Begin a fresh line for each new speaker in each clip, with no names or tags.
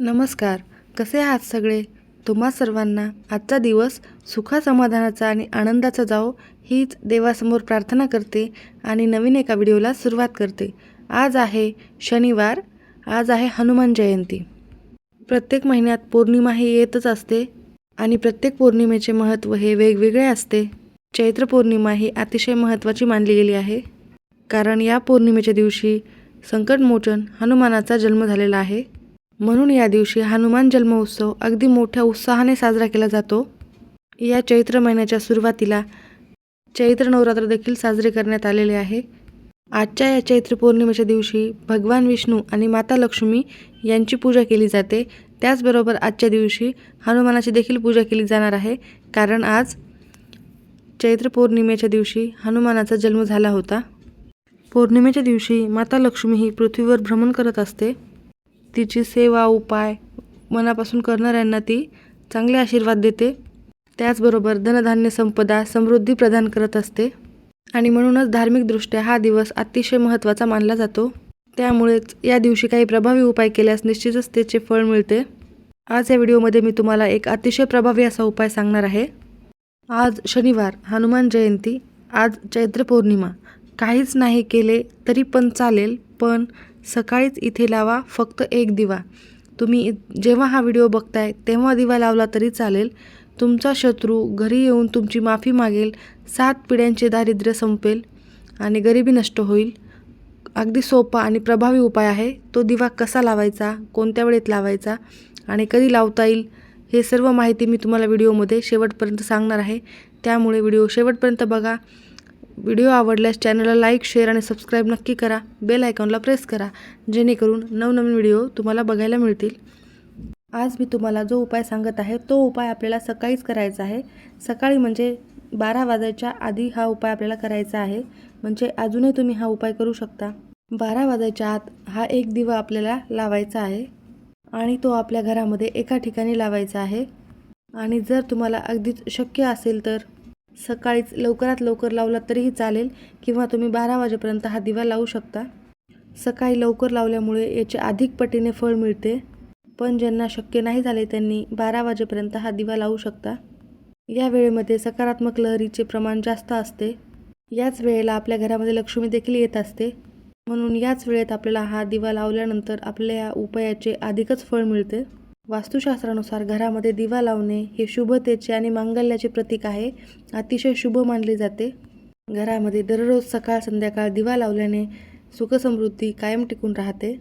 नमस्कार. कसे आहात सगळे? तुम्हा सर्वांना आजचा दिवस सुखासमाधानाचा आणि आनंदाचा जाओ हीच देवासमोर प्रार्थना करते आणि नवीन एका व्हिडिओला सुरुवात करते. आज आहे शनिवार. आज आहे हनुमान जयंती. प्रत्येक महिन्यात पौर्णिमा ही येतच असते आणि प्रत्येक पौर्णिमेचे महत्त्व हे वेगवेगळे असते. चैत्र पौर्णिमा ही अतिशय महत्त्वाची मानली गेली आहे. कारण या पौर्णिमेच्या दिवशी संकटमोचन हनुमानाचा जन्म झालेला आहे. म्हणून या दिवशी हनुमान जन्मोत्सव अगदी मोठ्या उत्साहाने साजरा केला जातो. या चैत्र महिन्याच्या सुरुवातीला चैत्र नवरात्र देखील साजरे करण्यात आलेले आहे. आजच्या या चैत्र पौर्णिमेच्या दिवशी भगवान विष्णू आणि माता लक्ष्मी यांची पूजा केली जाते. त्याचबरोबर आजच्या दिवशी हनुमानाची देखील पूजा केली जाणार आहे. कारण आज चैत्र पौर्णिमेच्या दिवशी हनुमानाचा जन्म झाला होता. पौर्णिमेच्या दिवशी माता लक्ष्मी ही पृथ्वीवर भ्रमण करत असते. तिची सेवा उपाय मनापासून करणाऱ्यांना ती चांगले आशीर्वाद देते. त्याचबरोबर धनधान्य संपदा समृद्धी प्रदान करत असते. आणि म्हणूनच धार्मिकदृष्ट्या हा दिवस अतिशय महत्त्वाचा मानला जातो. त्यामुळेच या दिवशी काही प्रभावी उपाय केल्यास निश्चितच त्याचे फळ मिळते. आज या व्हिडिओमध्ये मी तुम्हाला एक अतिशय प्रभावी असा उपाय सांगणार आहे. आज शनिवार हनुमान जयंती आज चैत्र पौर्णिमा. काहीच नाही केले तरी पण चालेल पण सकाळीच इथे लावा फक्त एक दिवा. तुम्ही जेव्हा हा व्हिडिओ बघताय तेव्हा दिवा लावला तरी चालेल. तुमचा शत्रू घरी येऊन तुमची माफी मागेल सात पिढ्यांचे दारिद्र्य संपेल आणि गरिबी नष्ट होईल. अगदी सोपा आणि प्रभावी उपाय आहे तो दिवा कसा लावायचा कोणत्या वेळेत लावायचा आणि कधी लावता येईल हे सर्व माहिती मी तुम्हाला व्हिडिओमध्ये शेवटपर्यंत सांगणार आहे. त्यामुळे व्हिडिओ शेवटपर्यंत बघा. व्हिडिओ आवडल्यास चॅनलला लाईक शेअर आणि सबस्क्राईब नक्की करा. बेल आयकॉनला प्रेस करा जेणेकरून नवनवीन व्हिडिओ तुम्हाला बघायला मिळतील. आज मी तुम्हाला जो उपाय सांगत आहे तो उपाय आपल्याला सकाळीच करायचा आहे. सकाळी म्हणजे बारा वाजायच्या आधी हा उपाय आपल्याला करायचा आहे. म्हणजे अजूनही तुम्ही हा उपाय करू शकता. बारा वाजायच्या आत हा एक दिवा आपल्याला लावायचा आहे आणि तो आपल्या घरामध्ये एका ठिकाणी लावायचा आहे. आणि जर तुम्हाला अगदीच शक्य असेल तर सकाळीच लवकरात लवकर लावला तरीही चालेल किंवा तुम्ही बारा वाजेपर्यंत हा दिवा लावू शकता. सकाळी लवकर लावल्यामुळे याचे अधिक पटीने फळ मिळते. पण ज्यांना शक्य नाही झाले त्यांनी बारा वाजेपर्यंत हा दिवा लावू शकता. या वेळेमध्ये सकारात्मक लहरीचे प्रमाण जास्त असते. याच वेळेला आपल्या घरामध्ये लक्ष्मी देखील येत असते. म्हणून याच वेळेत आपल्याला हा दिवा लावल्यानंतर आपल्या या उपायाचे अधिकच फळ मिळते. वास्तुशास्त्रानुसार घरामध्ये दिवा लावणे हे शुभतेचे आणि मांगल्याचे प्रतीक आहे अतिशय शुभ मानले जाते. घरामध्ये दररोज सकाळ संध्याकाळ दिवा लावल्याने सुखसमृद्धी कायम टिकून राहते.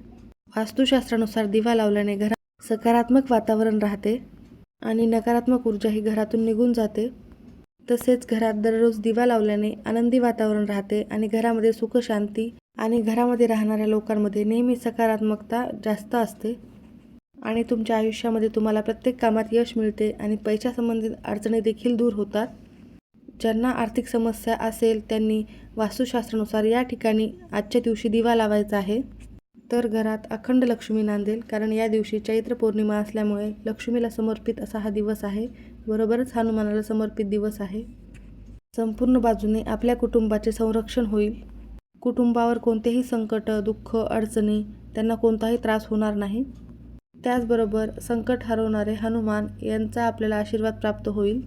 वास्तुशास्त्रानुसार दिवा लावल्याने घरात सकारात्मक वातावरण राहते आणि नकारात्मक ऊर्जा ही घरातून निघून जाते. तसेच घरात दररोज दिवा लावल्याने आनंदी वातावरण राहते आणि घरामध्ये सुखशांती आणि घरामध्ये राहणाऱ्या लोकांमध्ये नेहमी सकारात्मकता जास्त असते. आणि तुमच्या आयुष्यामध्ये तुम्हाला प्रत्येक कामात यश मिळते आणि पैशासंबंधित अडचणी देखील दूर होतात. ज्यांना आर्थिक समस्या असेल त्यांनी वास्तुशास्त्रानुसार या ठिकाणी आजच्या दिवशी दिवा लावायचा आहे. तर घरात अखंड लक्ष्मी नांदेल कारण या दिवशी चैत्र पौर्णिमा असल्यामुळे लक्ष्मीला समर्पित असा हा दिवस आहे. बरोबरच हनुमानाला समर्पित दिवस आहे. संपूर्ण बाजूने आपल्या कुटुंबाचे संरक्षण होईल. कुटुंबावर कोणतेही संकट दुःख अडचणी त्यांना कोणताही त्रास होणार नाही. त्याचबरोबर संकट हरवणारे हनुमान यांचा आपल्याला आशीर्वाद प्राप्त होईल.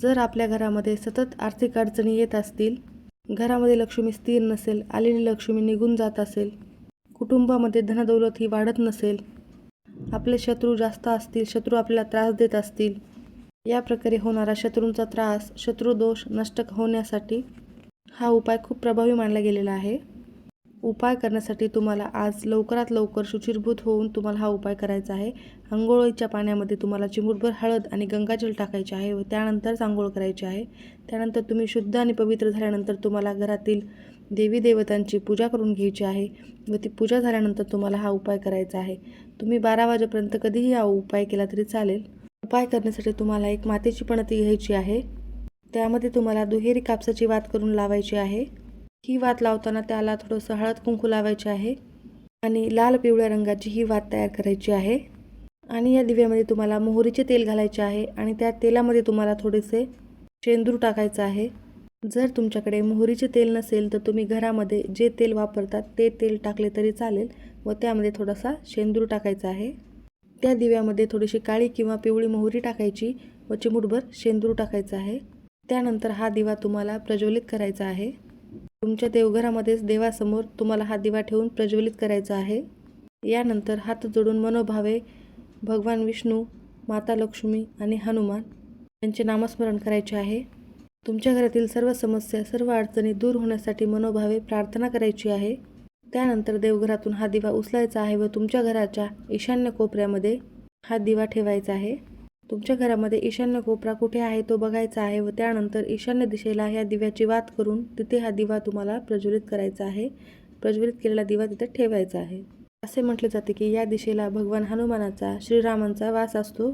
जर आपल्या घरामध्ये सतत आर्थिक अडचणी येत असतील घरामध्ये लक्ष्मी स्थिर नसेल आलेली लक्ष्मी निघून जात असेल कुटुंबामध्ये धनदौलत ही वाढत नसेल आपले शत्रू जास्त असतील शत्रू आपल्याला त्रास देत असतील या प्रकारे होणारा शत्रूंचा त्रास शत्रुदोष नष्ट होण्यासाठी हा उपाय खूप प्रभावी मानला गेलेला आहे. उपाय करण्यासाठी तुम्हाला आज लवकरात लवकर शुचिरभूत होऊन तुम्हाला हा उपाय करायचा आहे. आंघोळीच्या पाण्यामध्ये तुम्हाला चिमुटभर हळद आणि गंगाजल टाकायचे आहे व त्यानंतरच आंघोळ करायची आहे. त्यानंतर तुम्ही शुद्ध आणि पवित्र झाल्यानंतर तुम्हाला घरातील देवी देवतांची पूजा करून घ्यायची आहे व ती पूजा झाल्यानंतर तुम्हाला हा उपाय करायचा आहे. तुम्ही बारा वाजेपर्यंत कधीही हा उपाय केला तरी चालेल. उपाय करण्यासाठी तुम्हाला एक मातेची पणती घ्यायची आहे. त्यामध्ये तुम्हाला दुहेरी कापसाची वात करून लावायची आहे. ही वात लावताना त्याला थोडंसं हळद कुंकू लावायचे आहे आणि लाल पिवळ्या रंगाची ही वात तयार करायची आहे. आणि या दिव्यामध्ये तुम्हाला मोहरीचे तेल घालायचे आहे आणि त्या तेलामध्ये तुम्हाला थोडेसे शेंदूर टाकायचं आहे. जर तुमच्याकडे मोहरीचे तेल नसेल तर तुम्ही घरामध्ये जे तेल वापरतात ते तेल टाकले तरी चालेल व त्यामध्ये थोडासा शेंदूर टाकायचा आहे. त्या दिव्यामध्ये थोडीशी काळी किंवा पिवळी मोहरी टाकायची व चिमूटभर शेंदूर टाकायचा आहे. त्यानंतर हा दिवा तुम्हाला प्रज्वलित करायचा आहे. तुमच्या देवघरामध्येच देवासमोर तुम्हाला हा दिवा ठेवून प्रज्वलित करायचा आहे. यानंतर हात जोडून मनोभावे भगवान विष्णू माता लक्ष्मी आणि हनुमान यांचे नामस्मरण करायचे आहे. तुमच्या घरातील सर्व समस्या सर्व अडचणी दूर होण्यासाठी मनोभावे प्रार्थना करायची आहे. त्यानंतर देवघरातून हा दिवा उचलायचा आहे व तुमच्या घराच्या ईशान्य कोपऱ्यामध्ये हा दिवा ठेवायचा आहे. तुमच्या घरामध्ये ईशान्य कोपरा कुठे आहे तो बघायचा आहे व त्यानंतर ईशान्य दिशेला ह्या दिव्याची वात करून तिथे हा दिवा तुम्हाला प्रज्वलित करायचा आहे. प्रज्वलित केलेला दिवा तिथे ठेवायचा आहे. असे म्हटले जाते की या दिशेला भगवान हनुमानाचा श्रीरामांचा वास असतो.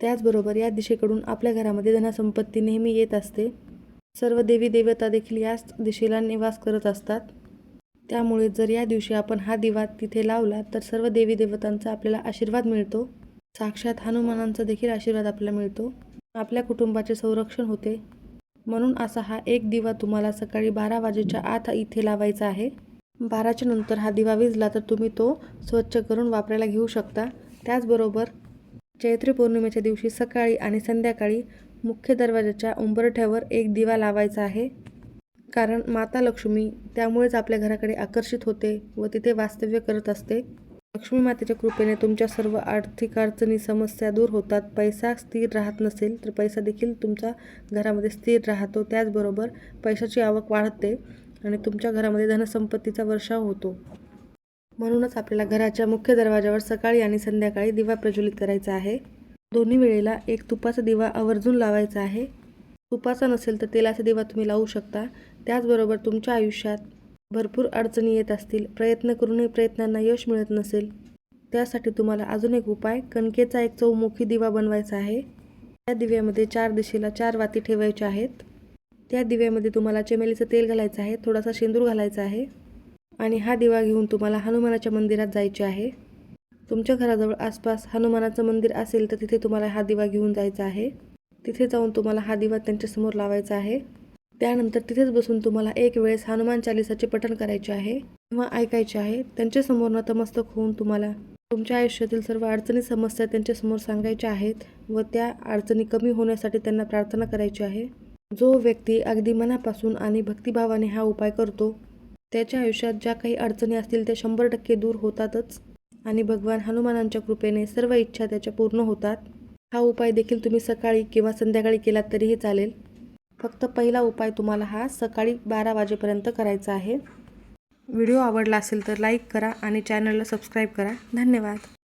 त्याचबरोबर या दिशेकडून आपल्या घरामध्ये धनसंपत्ती नेहमी येत असते. सर्व देवी देवता देखील याच दिशेला निवास करत असतात. त्यामुळे जर या दिवशी आपण हा दिवा तिथे लावला तर सर्व देवी देवतांचा आपल्याला आशीर्वाद मिळतो. साक्षात हनुमानांचा देखील आशीर्वाद आपल्याला मिळतो. आपल्या कुटुंबाचे संरक्षण होते. म्हणून असा हा एक दिवा तुम्हाला सकाळी बारा वाजेच्या आत इथे लावायचा आहे. बाराच्या नंतर हा दिवा विजला तर तुम्ही तो स्वच्छ करून वापरायला घेऊ शकता. त्याचबरोबर चैत्री पौर्णिमेच्या दिवशी सकाळी आणि संध्याकाळी मुख्य दरवाजाच्या उंबरठ्यावर एक दिवा लावायचा आहे. कारण माता लक्ष्मी त्यामुळेच आपल्या घराकडे आकर्षित होते व तिथे वास्तव्य करत असते. लक्ष्मी मातेच्या कृपेने तुमच्या सर्व आर्थिक अडचणी समस्या दूर होतात. पैसा स्थिर राहत नसेल तर पैसा देखील तुमच्या घरामध्ये स्थिर राहतो. त्याचबरोबर पैशाची आवक वाढते आणि तुमच्या घरामध्ये धनसंपत्तीचा वर्षाव होतो. म्हणूनच आपल्याला घराच्या मुख्य दरवाजावर सकाळी आणि संध्याकाळी दिवा प्रज्वलित करायचा आहे. दोन्ही वेळेला एक तुपाचा दिवा आवर्जून लावायचा आहे. तुपाचा नसेल तर तेलाचा दिवा तुम्ही लावू शकता. त्याचबरोबर तुमच्या आयुष्यात भरपूर अडचणी येत असतील प्रयत्न करूनही प्रयत्नांना यश मिळत नसेल त्यासाठी तुम्हाला अजून एक उपाय कणकेचा एक चौमुखी दिवा बनवायचा आहे. त्या दिव्यामध्ये चार दिशेला चार वाती ठेवायच्या आहेत. त्या दिव्यामध्ये तुम्हाला चमेलीचं तेल घालायचं आहे थोडासा शेंदूर घालायचा आहे आणि हा दिवा घेऊन तुम्हाला हनुमानाच्या मंदिरात जायचे आहे. तुमच्या घराजवळ आसपास हनुमानाचं मंदिर असेल तर तिथे तुम्हाला हा दिवा घेऊन जायचा आहे. तिथे जाऊन तुम्हाला हा दिवा त्यांच्यासमोर लावायचा आहे. त्यानंतर तिथेच बसून तुम्हाला एक वेळेस हनुमान चालिसाचे पठण करायचे आहे किंवा ऐकायचे आहे. त्यांच्यासमोर नतमस्तक होऊन तुम्हाला तुमच्या आयुष्यातील सर्व अडचणी समस्या त्यांच्यासमोर सांगायच्या आहेत व त्या अडचणी कमी होण्यासाठी त्यांना प्रार्थना करायची आहे. जो व्यक्ती अगदी मनापासून आणि भक्तिभावाने हा उपाय करतो त्याच्या आयुष्यात ज्या काही अडचणी असतील त्या शंभर टक्के दूर होतातच आणि भगवान हनुमानांच्या कृपेने सर्व इच्छा त्याच्या पूर्ण होतात. हा उपाय देखील तुम्ही सकाळी किंवा संध्याकाळी केलात तरीही चालेल. फक्त पहिला उपाय तुम्हाला हा सकाळी बारा वाजेपर्यंत करायचा आहे. व्हिडिओ आवडला असेल तर लाईक करा आणि चॅनलला सबस्क्राईब करा. धन्यवाद.